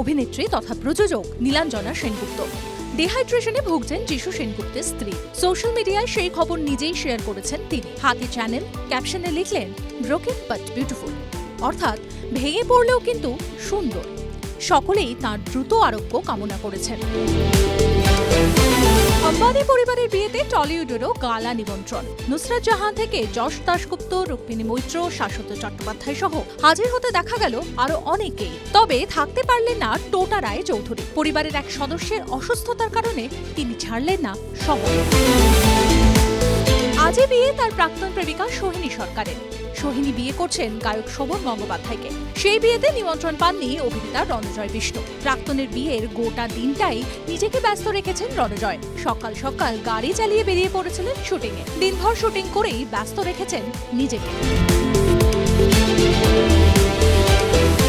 অভিনেত্রী তথা প্রযোজক নীলাঞ্জনা সেনগুপ্ত। ডিহাইড্রেশনে ভুগছেন যিশু সেনগুপ্তের স্ত্রী। সোশ্যাল মিডিয়ায় সেই খবর নিজেই শেয়ার করেছেন তিনি। হাতি চ্যানেল ক্যাপশনে লিখলেন ব্রোকেন বাট বিউটিফুল অর্থাৎ ভেঙে পড়লেও কিন্তু সুন্দর। সকলেই তার দ্রুত আরোগ্য কামনা করেছেন। আম্বানি পরিবারের বিয়েতে টলিউডেরও গালা নিমন্ত্রণ। নুসরাত জাহান থেকে যশ দাশগুপ্ত, রুক্মিণী মৈত্র, শাশ্বত চট্টোপাধ্যায় সহ হাজির হতে দেখা গেল আরও অনেকেই। তবে থাকতে পারলেন না টোটা রায় চৌধুরী। পরিবারের এক সদস্যের অসুস্থতার কারণে তিনি ছাড়লেন না শহর আজই বিয়ে তার প্রাক্তন প্রেমিকা সোহিনী সরকারের। সোহিনী বিয়ে করছেন গায়ক শোভন গঙ্গোপাধ্যায়কে। সেই বিয়েতে নিমন্ত্রণ পাননি অভিনেতা রণজয় বিষ্ণু। প্রাক্তনের বিয়ের গোটা দিনটাই নিজেকে ব্যস্ত রেখেছেন রণজয়। সকাল সকাল গাড়ি চালিয়ে বেরিয়ে পড়েছিলেন শুটিংয়ে। দিনভর শুটিং করেই ব্যস্ত রেখেছেন নিজেকে।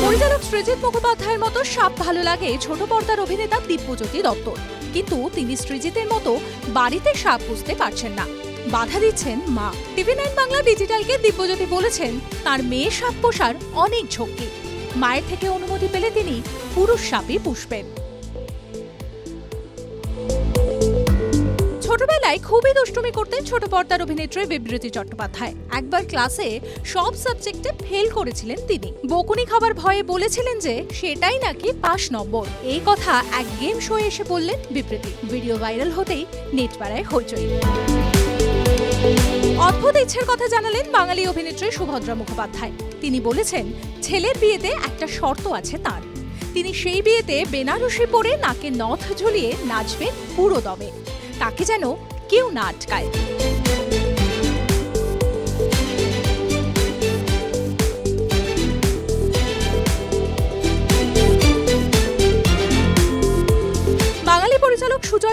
পরিচালক সৃজিত মুখোপাধ্যায়ের মতো সাপ ভালো লাগে ছোট পর্দার অভিনেতা দিব্যজ্যোতি দত্ত কিন্তু তিনি সৃজিতের মতো বাড়িতে সাপ বুঝতে পারছেন না। বাধা দিচ্ছেন মা। টিভি নাইন বাংলা ডিজিটালকে দিব্যজ্যোতি বলেছেন, তার মেয়ে সাপ পোষার অনেক ঝক্কি। মায়ের থেকে অনুমতি পেলে তিনি পুরুষ সাপই পুষবেন। ছোটবেলায় খুবই দুষ্টুমি করতেন ছোট পর্দার অভিনেত্রী বিবৃতি চট্টোপাধ্যায়। একবার ক্লাসে সব সাবজেক্টে ফেল করেছিলেন তিনি। বকুনি খাবার ভয়ে বলেছিলেন যে, সেটাই নাকি পাস নম্বর। এই কথা এক গেম শো এসে বললেন বিবৃতি। ভিডিও ভাইরাল হতেই নেট পাড়ায় হইচই। অদ্ভুত ইচ্ছের কথা জানালেন বাঙালি অভিনেত্রী সুভদ্রা মুখোপাধ্যায়। তিনি বলেছেন, ছেলের বিয়েতে একটা শর্ত আছে তার। তিনি সেই বিয়েতে বেনারসি পরে নাকে নথ ঝুলিয়ে নাচবেন পুরো দমে তাকে যেন কেউ না আটকায়।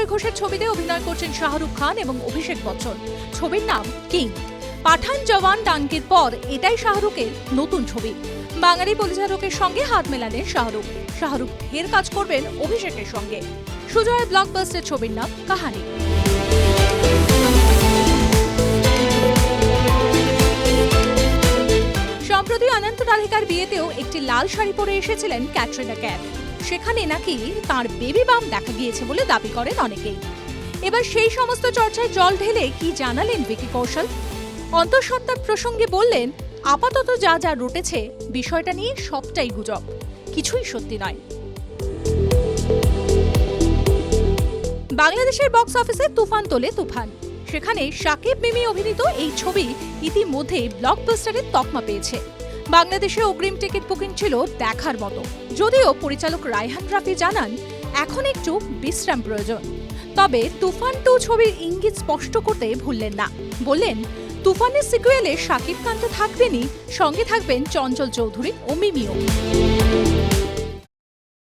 পরিচালক ঘোষের ছবিতে অভিনয় করছেন শাহরুখ খান এবং অভিষেক বচ্চন। ছবির নাম কিং। পাঠান জওয়ান ডাঙ্কির পর এটাই শাহরুখের নতুন ছবি। বাঙালি পরিচালকের সঙ্গে হাত মেলালেন শাহরুখ। শাহরুখ ফের কাজ করবেন অভিষেকের সঙ্গে। সুজয় ব্লকবাস্টার ছবির নাম কাহানি। সম্প্রতি অনন্ত রাধিকার বিয়েতেও একটি লাল শাড়ি পরে এসেছিলেন ক্যাটরিনা ক্যাফ। সেখানে নাকি তার বেবি বাম দেখা গিয়েছে বলে দাবি করেন অনেকেই। এবার সেই সমস্ত চর্চায় জল ঢেলে কি জানালেন ভিকি কৌশল? অন্তঃসত্ত্বার প্রসঙ্গে বললেন, আপাতত যা যা রটেছে, বিষয়টা নিয়ে সবটাই গুজব। কিছুই সত্যি নয়। বাংলাদেশের বক্স অফিসে তুফান তোলে তুফান। সেখানে শাকিব মিমি অভিনীত এই ছবি ইতিমধ্যে ব্লকবাস্টারের তকমা পেয়েছে। বাংলাদেশে অগ্রিম টিকিট বুকিং ছিল দেখার মতো। যদিও পরিচালক রায়হান রাফি জানান, এখন একটু বিশ্রাম প্রয়োজন। তবে তুফান টু ছবির ইঙ্গিত স্পষ্ট করতে ভুললেন না। বললেন, তুফানের সিকুয়েলে শাকিব খান তো থাকবেনই, সঙ্গে থাকবেন চঞ্চল চৌধুরী ও মিমিও।